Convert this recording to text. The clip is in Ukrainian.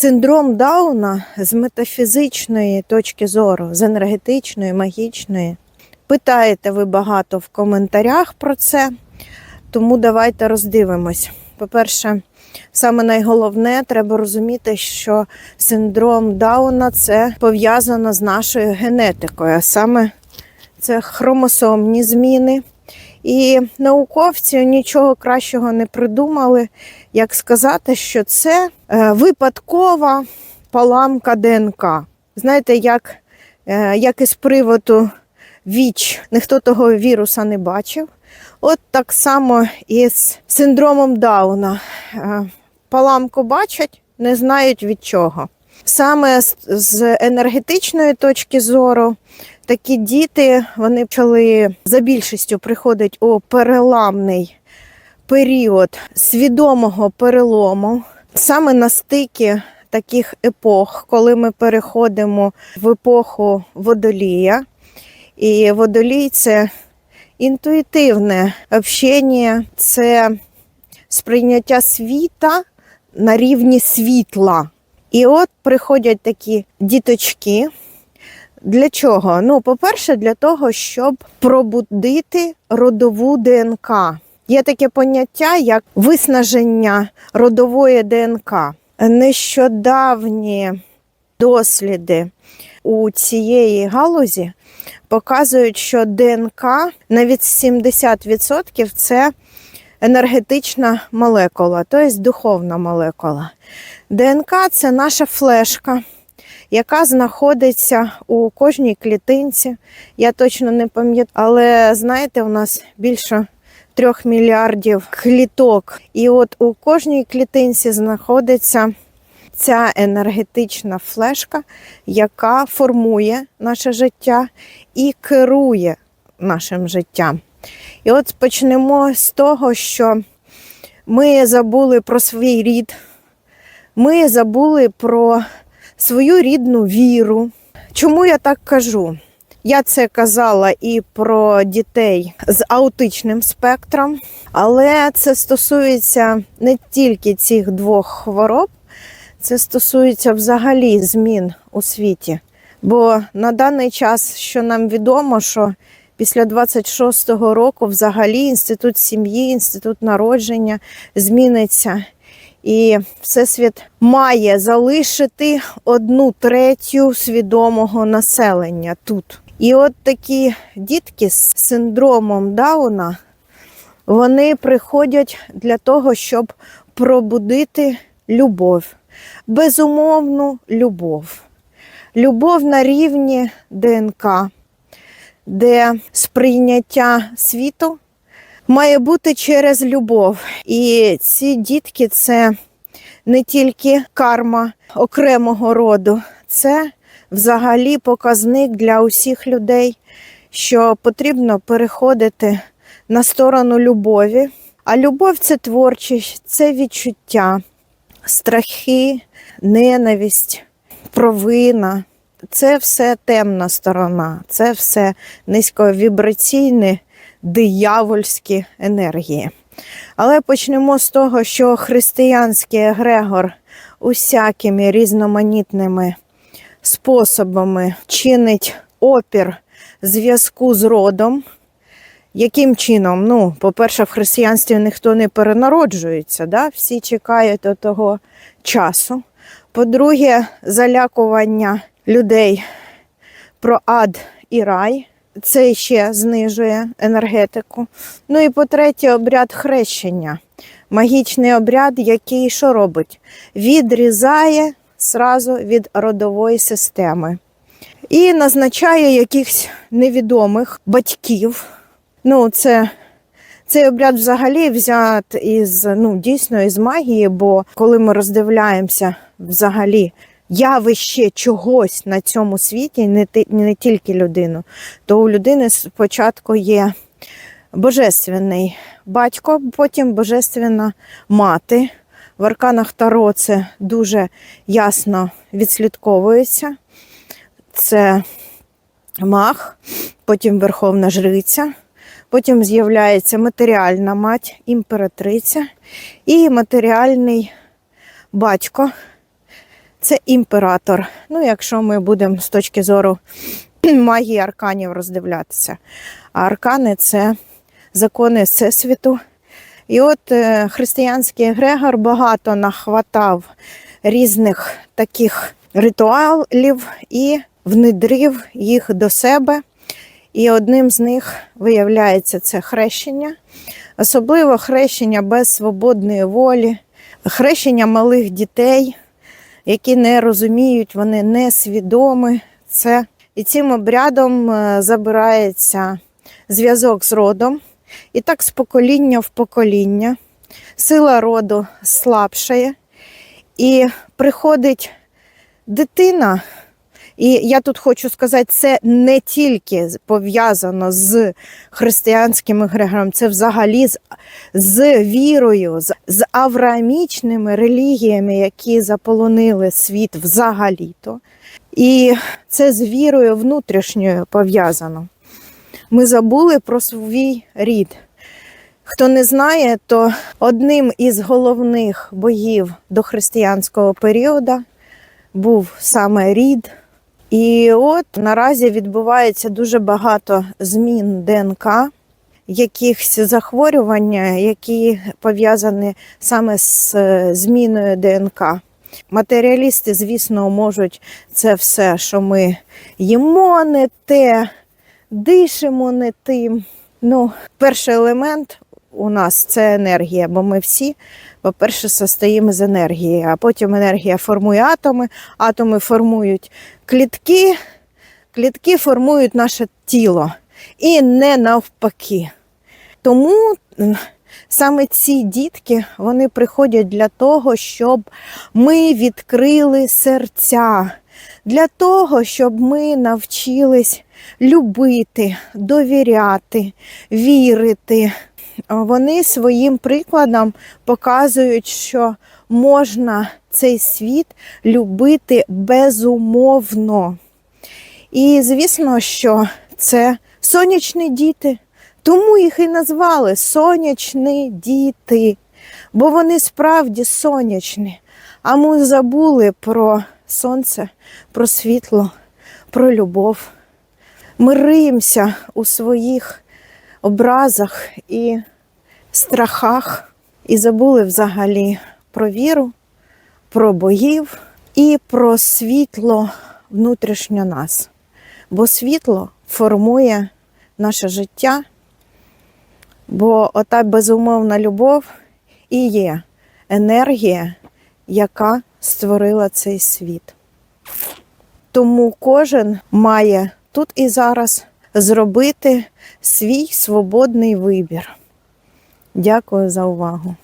Синдром Дауна з метафізичної точки зору, з енергетичної, магічної. Питаєте ви багато в коментарях про це, тому давайте роздивимось. По-перше, саме найголовне, треба розуміти, що синдром Дауна це пов'язано з нашою генетикою, а саме це хромосомні зміни. І науковці нічого кращого не придумали, як сказати, що це е, випадкова поламка ДНК. Знаєте, як, е, як із приводу ВІЧ, ніхто того віруса не бачив. От так само і з синдромом Дауна. Е, Поламку бачать, не знають від чого. Саме з енергетичної точки зору такі діти вони почали за більшістю приходить у переламний період свідомого перелому, саме на стикі таких епох, коли ми переходимо в епоху водолія. І водолій це інтуїтивне общення, це сприйняття світа на рівні світла. І от приходять такі діточки. Для чого? Ну, по-перше, для того, щоб пробудити родову ДНК. Є таке поняття, як виснаження родової ДНК. Нещодавні досліди у цієї галузі показують, що ДНК навіть 70% це енергетична молекула, тобто духовна молекула. ДНК це наша флешка, яка знаходиться у кожній клітинці. Я точно не пам'ятаю, але знаєте, у нас більше трьох мільярдів кліток. І от у кожній клітинці знаходиться ця енергетична флешка, яка формує наше життя і керує нашим життям. І от почнемо з того, що ми забули про свій рід, ми забули про свою рідну віру. Чому я так кажу? Я це казала і про дітей з аутичним спектром, але це стосується не тільки цих двох хвороб, це стосується взагалі змін у світі. Бо на даний час, що нам відомо, що після 26-го року взагалі інститут сім'ї, інститут народження зміниться. І Всесвіт має залишити одну третю свідомого населення тут. І от такі дітки з синдромом Дауна, вони приходять для того, щоб пробудити любов, безумовну любов. Любов на рівні ДНК, де сприйняття світу має бути через любов. І ці дітки це не тільки карма окремого роду, це взагалі показник для усіх людей, що потрібно переходити на сторону любові. А любов це творчість, це відчуття, страхи, ненависть, провина. Це все темна сторона, це все низьковібраційне, диявольські енергії. Але почнемо з того, що християнський егрегор усякими різноманітними способами чинить опір зв'язку з родом. Яким чином? Ну, по-перше, в християнстві ніхто не перенароджується, да? всі чекають до того часу. По-друге, залякування людей про ад і рай. Це ще знижує енергетику. Ну і по-третє, обряд хрещення. Магічний обряд, який що робить? Відрізає сразу від родової системи. І назначає якихось невідомих батьків. Ну, це цей обряд взагалі взят із ну, дійсно із магії, бо коли ми роздивляємося взагалі явище чогось на цьому світі, не, не тільки людину, то у людини спочатку є божественний батько, потім божественна мати. В арканах Таро це дуже ясно відслідковується. Це мах, потім верховна жриця, потім з'являється матеріальна мать, імператриця і матеріальний батько, це імператор. Ну, якщо ми будемо з точки зору магії арканів роздивлятися. А аркани це закони Всесвіту. І от е, християнський егрегор багато нахватав різних таких ритуалів і внедрив їх до себе. І одним з них виявляється це хрещення, особливо хрещення без свободної волі, хрещення малих дітей, які не розуміють, вони не свідомі це. І цим обрядом е, забирається зв'язок з родом, і так з покоління в покоління. Сила роду слабшає, і приходить дитина. І я тут хочу сказати, це не тільки пов'язано з християнським егрегором, це взагалі з, з вірою, з, з авраамічними релігіями, які заполонили світ взагалі-то. І це з вірою внутрішньою пов'язано. Ми забули про свій рід. Хто не знає, то одним із головних боїв до християнського періоду був саме рід. І от наразі відбувається дуже багато змін ДНК, якихось захворювання, які пов'язані саме з е, зміною ДНК. Матеріалісти, звісно, можуть це все, що ми їмо не те, дишимо не тим. Ну, перший елемент у нас це енергія, бо ми всі, по-перше, состоїмо з енергії, а потім енергія формує атоми, атоми формують клітки, клітки формують наше тіло. І не навпаки. Тому саме ці дітки вони приходять для того, щоб ми відкрили серця, для того, щоб ми навчились любити, довіряти, вірити. Вони своїм прикладом показують, що можна цей світ любити безумовно. І звісно, що це сонячні діти, тому їх і назвали сонячні діти, бо вони справді сонячні. А ми забули про сонце, про світло, про любов. Ми риємося у своїх образах і страхах, і забули взагалі про віру, про богів і про світло внутрішньо нас. Бо світло формує наше життя, бо ота безумовна любов і є енергія, яка створила цей світ. Тому кожен має тут і зараз зробити свій свободний вибір. Дякую за увагу.